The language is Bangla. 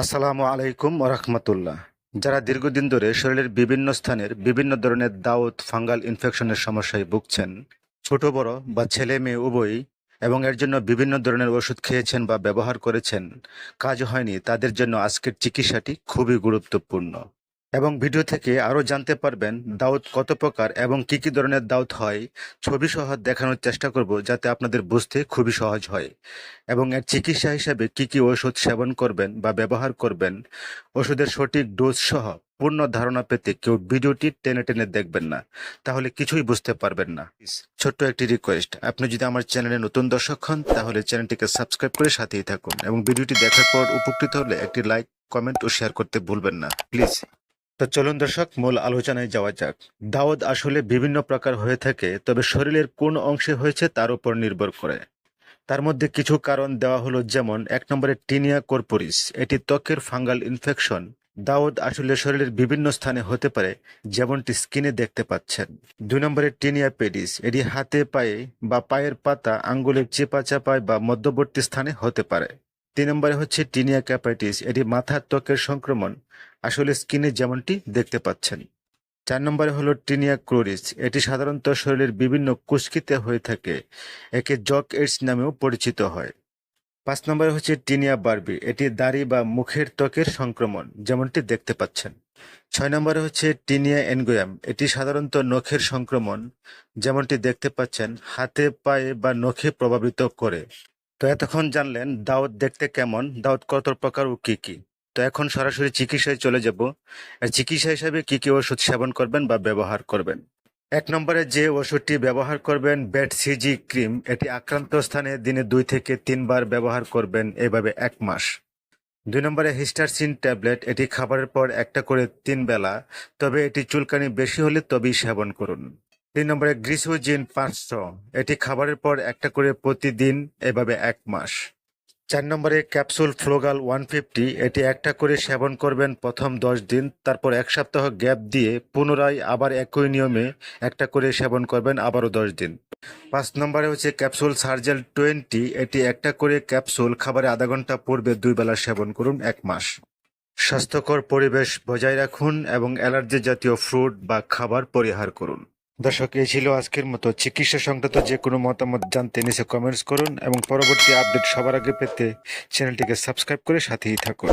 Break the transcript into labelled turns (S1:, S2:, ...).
S1: আসসালামু আলাইকুম রহমতুল্লাহ। যারা দীর্ঘদিন ধরে শরীরের বিভিন্ন স্থানের বিভিন্ন ধরনের দাউত ফাঙ্গাল ইনফেকশনের সমস্যায় ভুগছেন, ছোট, বড় বা ছেলে, মেয়ে, উভয়ই, এবং এর জন্য বিভিন্ন ধরনের ওষুধ খেয়েছেন বা ব্যবহার করেছেন কাজ হয়নি, তাদের জন্য আজকের চিকিৎসাটি খুবই গুরুত্বপূর্ণ। এবং ভিডিও থেকে আরও জানতে পারবেন দাউত কত প্রকার এবং কি কি ধরনের দাউত হয়। ছবি সহ দেখানোর চেষ্টা করব যাতে আপনাদের বুঝতে খুবই সহজ হয়। এবং এর চিকিৎসা হিসাবে কি কি ওষুধ সেবন করবেন বা ব্যবহার করবেন। ওষুধের সঠিক ডোজ সহ পূর্ণ ধারণা পেতে কেউ ভিডিওটি টেনে টেনে দেখবেন না। তাহলে কিছুই বুঝতে পারবেন না। ছোট্ট একটি রিকোয়েস্ট আপনি যদি আমার চ্যানেলে নতুন দর্শক হন, তাহলে চ্যানেলটিকে সাবস্ক্রাইব করে সাথেই থাকুন এবং ভিডিওটি দেখার পর উপকৃত হলে একটি লাইক কমেন্ট ও শেয়ার করতে ভুলবেন না। প্লিজ তো চলুন দর্শক, মূল আলোচনায় যাওয়া যাক। দাউদ আসলে বিভিন্ন প্রকার হয়ে থাকে, তবে শরীরের কোন অংশে হয়েছে তার উপর নির্ভর করে। তার মধ্যে কিছু কারণ দেওয়া হলো, যেমন এক নম্বরে টিনিয়া কর্পোরিস, এটি ত্বকের ফাঙ্গাল ইনফেকশন। দাউদ আসলে শরীরের বিভিন্ন স্থানে হতে পারে, যেমনটি স্কিনে দেখতে পাচ্ছেন। দুই নম্বরে টিনিয়া পেডিস, এটি হাতে পায়ে বা পায়ের পাতা আঙ্গুলের চেপা চাপায় বা মধ্যবর্তী স্থানে হতে পারে। তিন নম্বরে হচ্ছে টিনিয়া ক্যাপাইটিস, এটি মাথার ত্বকের সংক্রমণ। আসলে স্কিনে যেমনটি দেখতে পাচ্ছেন। চার নম্বরে হলো টিনিয়া ক্লোরিস, এটি সাধারণত শরীরের বিভিন্ন কুস্কিতে হয়ে থাকে, একে জক এইডস নামেও পরিচিত হয়। পাঁচ নম্বরে হচ্ছে টিনিয়া বার্বি, এটি দাড়ি বা মুখের ত্বকের সংক্রমণ, যেমনটি দেখতে পাচ্ছেন। ছয় নম্বরে হচ্ছে টিনিয়া এনগোয়াম, এটি সাধারণত নখের সংক্রমণ, যেমনটি দেখতে পাচ্ছেন, হাতে, পায়ে বা নখে প্রভাবিত করে। তো এতক্ষণ জানলেন দাউদ দেখতে কেমন দাউদ কত প্রকার ও কি কি। তো এখন সরাসরি চিকিৎসায় চলে যাব। আর চিকিৎসা হিসাবে কি কি ওষুধ সেবন করবেন বা ব্যবহার করবেন? এক নম্বরে যে ওষুধটি ব্যবহার করবেন, বেড সিজি ক্রিম, এটি আক্রান্ত স্থানে দিনে দুই থেকে তিনবার ব্যবহার করবেন, এভাবে এক মাস। দুই নম্বরে হিস্টারসিন ট্যাবলেট, এটি খাবারের পর একটা করে তিন বেলা তবে এটি চুলকানি বেশি হলে তবেই সেবন করুন। তিন নম্বরে গ্রিসোজিন পাঁচশো। এটি খাবারের পর একটা করে প্রতিদিন, এভাবে এক মাস। চার নম্বরে ক্যাপসুল ফ্লোগাল ওয়ান ফিফটি। এটি একটা করে সেবন করবেন প্রথম দশ দিন, তারপর এক সপ্তাহ গ্যাপ দিয়ে পুনরায় আবার একই নিয়মে একটা করে সেবন করবেন আবারও দশ দিন। পাঁচ নম্বরে হচ্ছে ক্যাপসুল সার্জেল টোয়েন্টি। এটি একটা করে ক্যাপসুল খাবারে আধা ঘণ্টা পূর্বে দুই বেলা সেবন করুন এক মাস। স্বাস্থ্যকর পরিবেশ বজায় রাখুন এবং অ্যালার্জি জাতীয় ফ্রুট বা খাবার পরিহার করুন। দর্শক, এই ছিল আজকের মতো। চিকিৎসা সংক্রান্ত যে কোনো মতামত জানতে নিচে কমেন্টস করুন এবং পরবর্তী আপডেট সবার আগে পেতে চ্যানেলটিকে সাবস্ক্রাইব করে সাথেই থাকুন।